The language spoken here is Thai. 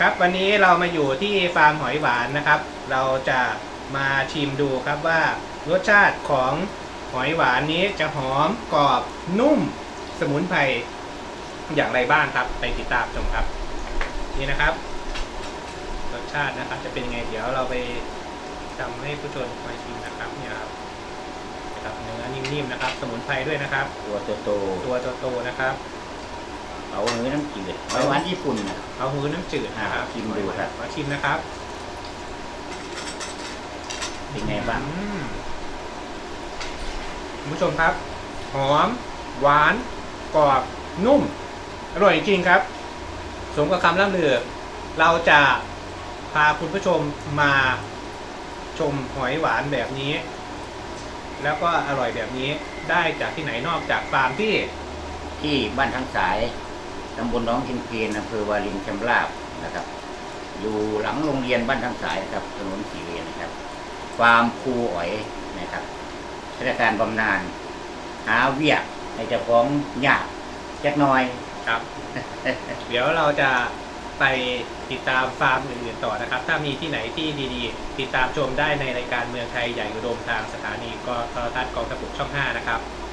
ครับวันนี้เรามาอยู่ที่ฟาร์มหอยหวานนะครับ เราจะมาชิมดูครับว่ารสชาติของหอยหวานนี้จะหอมกรอบนุ่มสมุนไพรอย่างไรบ้างครับ ไปติดตามชมครับ นี่นะครับ รสชาตินะครับ จะเป็นยังไงเดี๋ยวเราไปทำให้ผู้ชมมาชิมนะครับเนี่ยครับนะครับเนื้อนิ่มๆนะครับ สมุนไพรด้วยนะครับ ตัวโตตัวโตๆนะครับๆ เอาเนื้อน้ำจืดหอยหวานญี่ปุ่นนะ เอาหูน้ำจืดนะครับอ่าชิมดูครับ ขอชิมนะครับเป็นไงบ้างอืมคุณผู้ชมครับ หอม หวาน กรอบ นุ่ม อร่อยจริงๆครับ สมกับคำล่ำลือ เราจะพาคุณผู้ชมมาชมหอยหวานแบบนี้ แล้วก็อร่อยแบบนี้ได้จากที่ไหนนอกจากฟาร์มที่ ที่บ้านทั้งสาย ตำบลน้องกินเพนอำเภอวารินชำราบนะครับ อยู่หลังโรงเรียนบ้านทั้งสายนะครับถนนสีเวียนนะครับฟาร์มครูอ๋อยนะครับราชการบำนาญหาเวียกในเจ้าของยากจักน้อยครับ เดี๋ยวเราจะไปติดตามฟาร์มอื่นๆต่อนะครับ ถ้ามีที่ไหนที่ดีๆ ติดตามชมได้ในรายการเมืองไทยใหญ่อุดมทางสถานีกโทรทัศน์กองทัพบกช่อง 5 นะครับ